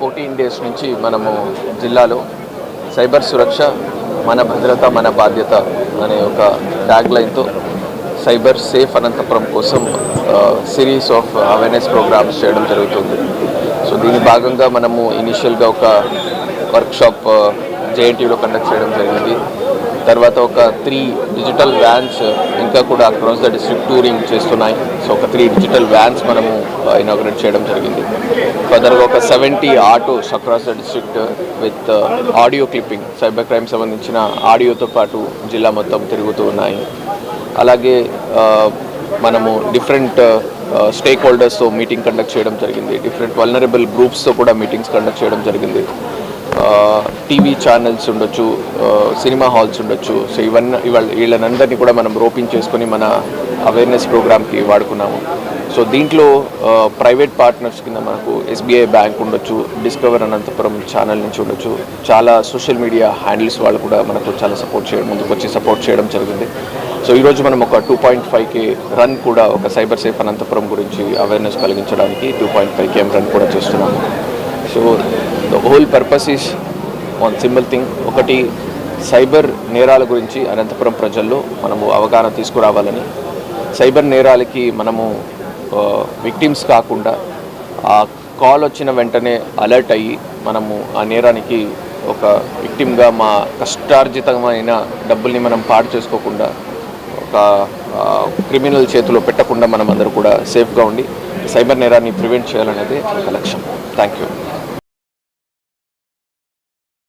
Fourteen days నుంచి మనము జిల్లాలో సైబర్ సురక్ష మన భద్రత మన బాధ్యత అనే ఒక ట్యాగ్ లైన్తో సైబర్ సేఫ్ అనంతపురం కోసం సిరీస్ ఆఫ్ అవేర్నెస్ ప్రోగ్రామ్స్ చేయడం జరుగుతుంది. సో దీని భాగంగా మనము ఇనిషియల్గా ఒక వర్క్షాప్ జేఎన్టీలో కండక్ట్ చేయడం జరిగింది. తర్వాత ఒక త్రీ డిజిటల్ వ్యాన్స్ ఇంకా కూడా అక్రాస్ ద డిస్ట్రిక్ట్ టూరింగ్ చేస్తున్నాయి. సో ఒక త్రీ డిజిటల్ వ్యాన్స్ మనము uh, ఇనాగ్రేట్ చేయడం జరిగింది. ఫర్దర్గా ఒక seventy autos across the district with audio clipping cyber crime సంబంధించిన ఆడియోతో పాటు జిల్లా మొత్తం తిరుగుతూ ఉన్నాయి. అలాగే uh, మనము డిఫరెంట్ స్టేక్ హోల్డర్స్తో మీటింగ్ కండక్ట్ చేయడం జరిగింది. డిఫరెంట్ వల్నరబుల్ గ్రూప్స్తో కూడా మీటింగ్స్ కండక్ట్ చేయడం జరిగింది. టీవీ ఛానల్స్ ఉండొచ్చు సినిమా హాల్స్ ఉండొచ్చు. సో ఇవన్నీ ఇవాళ వీళ్ళనందరినీ కూడా మనం రోపింగ్ చేసుకొని మన అవేర్నెస్ ప్రోగ్రామ్కి వాడుకున్నాము. సో దీంట్లో ప్రైవేట్ పార్ట్నర్స్ కింద మనకు ఎస్బీఐ బ్యాంక్ ఉండొచ్చు డిస్కవర్ అనంతపురం ఛానల్ నుంచి ఉండొచ్చు. చాలా సోషల్ మీడియా హ్యాండిల్స్ వాళ్ళు కూడా మనకు చాలా సపోర్ట్ చేయడం ముందుకు వచ్చి సపోర్ట్ చేయడం జరిగింది. సో ఈరోజు మనం ఒక టూ పాయింట్ ఫైవ్కి రన్ కూడా ఒక సైబర్ సేఫ్ అనంతపురం గురించి అవేర్నెస్ కలిగించడానికి two point five KM run కూడా చేస్తున్నాము. So the whole purpose is one simple thing ఒకటి సైబర్ నేరాల గురించి అనంతపురం ప్రజల్లో మనము అవగాహన తీసుకురావాలని. సైబర్ నేరాలకి మనము విక్టిమ్స్ కాకుండా ఆ కాల్ వచ్చిన వెంటనే అలర్ట్ అయ్యి మనము ఆ నేరానికి ఒక విక్టిమ్గా మా కష్టార్జితమైన డబ్బుల్ని మనం పాడు చేసుకోకుండా ఒక క్రిమినల్ చేతిలో పెట్టకుండా మనం అందరూ కూడా సేఫ్గా ఉండి సైబర్ నేరాన్ని ప్రివెంట్ చేయాలనేది ఒక లక్ష్యం. Thank you